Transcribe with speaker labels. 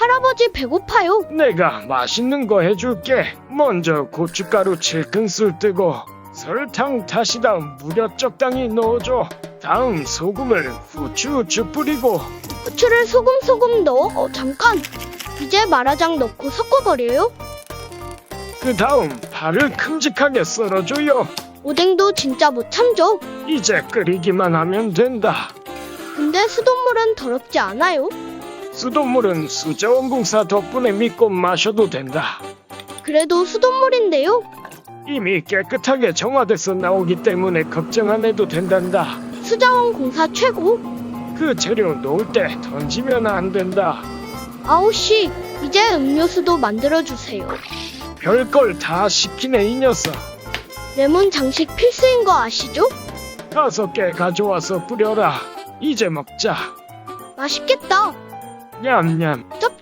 Speaker 1: 할아버지 배고파요.
Speaker 2: 내가 맛있는 거 해줄게. 먼저 고춧가루 7큰술 뜨고 설탕 다시 다음 무려 적당히 넣어줘. 다음 소금을 후추후추 뿌리고
Speaker 1: 후추를 소금 소금 넣어. 어, 잠깐. 이제 마라장 넣고 섞어버려요.
Speaker 2: 그 다음 파를 큼직하게 썰어줘요.
Speaker 1: 오뎅도 진짜 못 참죠.
Speaker 2: 이제 끓이기만 하면 된다.
Speaker 1: 근데 수돗물은 더럽지 않아요.
Speaker 2: 수돗물은 수자원공사 덕분에 믿고 마셔도 된다.
Speaker 1: 그래도 수돗물인데요.
Speaker 2: 이미 깨끗하게 정화돼서 나오기 때문에 걱정 안 해도 된단다.
Speaker 1: 수자원 공사 최고.
Speaker 2: 그 재료 놓을 때 던지면 안 된다.
Speaker 1: 아우씨, 이제 음료수도 만들어주세요.
Speaker 2: 별걸 다 시키네 이 녀석.
Speaker 1: 레몬 장식 필수인 거 아시죠?
Speaker 2: 다섯 개 가져와서 뿌려라. 이제 먹자.
Speaker 1: 맛있겠다.
Speaker 2: 냠냠.
Speaker 1: 쩝쩝.